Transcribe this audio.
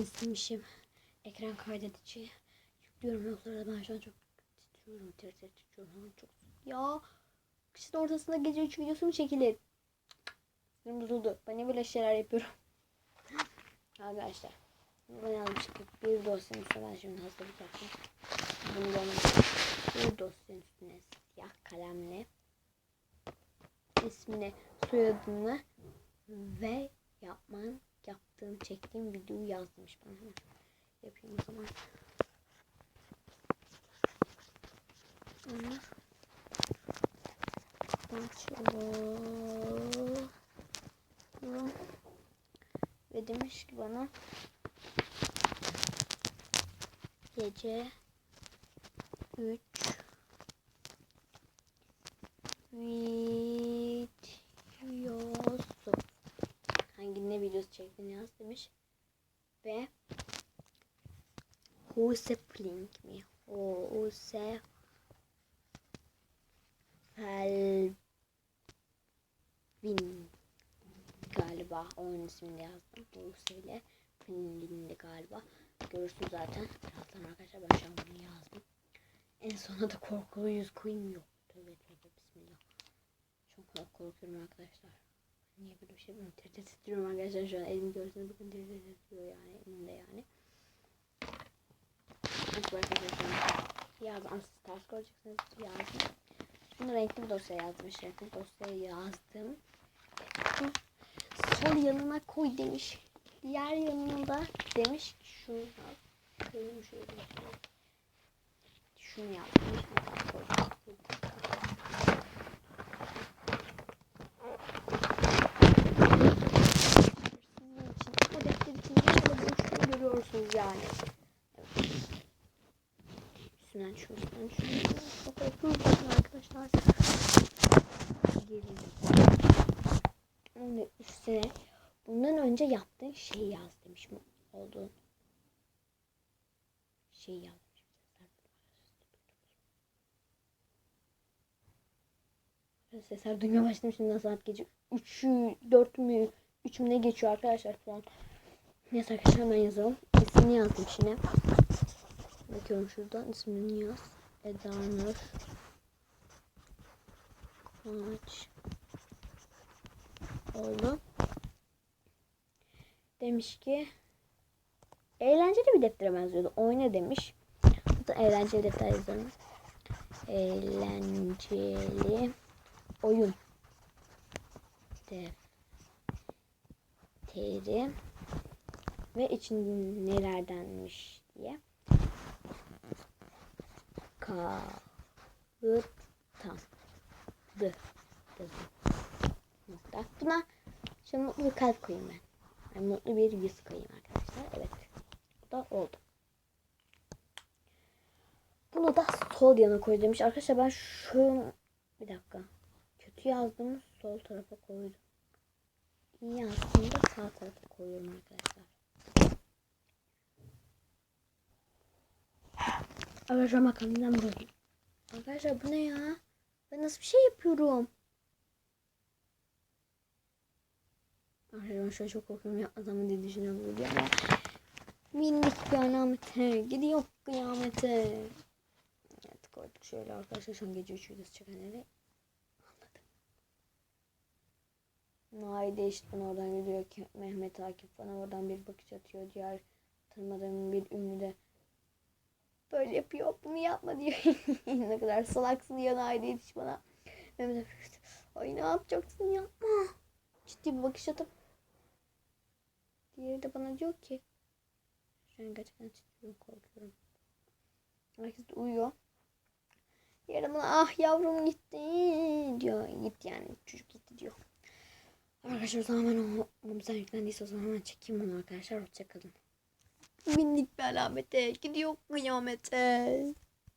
Yeni silmişim. Ekran kaydedici. Yüklüyorum sırada ben şu an çok titriyorum. Tir tir titriyorum. Çok ya. Kışın ortasında gece 3 videosu mu çekilir? Sinirim bozuldu. Ben niye böyle şeyler yapıyorum? Arkadaşlar. Ben yanlışlıkla bir dosyanın üstüne ben şimdi hazırlık yaptım. Bunu. Bir dosyanın üstüne siyah kalemle ismini, soyadını ve yapman, yaptığım çektiğim videoyu yazmış. Ben hemen yapayım o zaman. Açıyorum. Ve demiş ki bana gece 3 3 şeklini yaz demiş. Ve Huse Plink mi? Huse Felvin galiba onun ismini yazdım. Huse ile Flinkin'di galiba. Görürsünüz zaten. Birazdan arkadaşlar ben şu bunu yazdım. En sonunda da korkulu yüz koyayım yok. Tövbe tövbe bismillah. Çok korkuyorum arkadaşlar. Niye böyle bir şey yapıyorum? Tir tir arkadaşlar şu an. Elimi görseniz bakın tir tir yani. Elimde yani. Hadi arkadaşlar. Yazdım. Siz ters göreceksiniz. Yazdım. Bunu renkli bir dosya yazmış. Renkli dosyaya yazdım. Sol yanına koy demiş. Diğer yanına da demiş ki şunu yaz. Koyayım şöyle. Şunu yazmış. Mesela koydum. Bir dakika. Sizin için, o defter için böyle boşluğu görüyorsunuz yani. Evet. Üstünden şu, üstünden şu. Çok korkuyorum arkadaşlar. Gelin. Onun üstüne bundan önce yaptığın şeyi yaz demiş mi olduğun şey yazmış. Sesler duymaya başladım şimdi saat gece 3'ü 4 mü 3 mü ne geçiyor arkadaşlar şu an. Neyse arkadaşlar hemen yazalım. İsmini yazdım şimdi. Bakıyorum şuradan ismini yaz. Eda Nur Kıvanç oldu. Demiş ki eğlenceli bir deftere benziyordu. Oyna demiş. Da eğlenceli defter yazalım. Eğlenceli oyun defteri ve için nelerdenmiş diye kağıttan dı nokta. Buna şimdi mutlu bir kalp koyayım ben. Yani mutlu bir yüz koyayım arkadaşlar. Evet. Bu da oldu. Bunu da sol yana koy demiş. Arkadaşlar ben şu bir dakika. Kötü yazdım. Sol tarafa koydum. İyi yazdım da sağ tarafa koyuyorum arkadaşlar. Arkadaşlar neden böyle? Arkadaşlar bu ne ya? Ben nasıl bir şey yapıyorum? Arkadaşlar şöyle çok korkuyorum diye düşünüyorum bu diye ama minik bir alamete gidiyor kıyamete. Evet koyduk şöyle arkadaşlar şu an gece 3 videosu çekenleri anladım. Naide işte bana oradan gidiyor ki Mehmet Akif bana oradan bir bakış atıyor. Diğer tanımadığım bir ünlü de böyle yapıyor bunu yapma diyor. ne kadar salaksın Naide yetiş bana. Mehmet ay ne yapacaksın yapma. Ciddi bir bakış atıp Diğeri de bana diyor ki şu an gerçekten ciddi korkuyorum. Herkes de uyuyor. De bana ah yavrum gitti diyor. Gitti yani çocuk gitti diyor. Arkadaşlar o zaman ben o mumsen yüklendiyse o zaman hemen çekeyim onu arkadaşlar. Hoşçakalın. Minik bir alamete gidiyor kıyamete.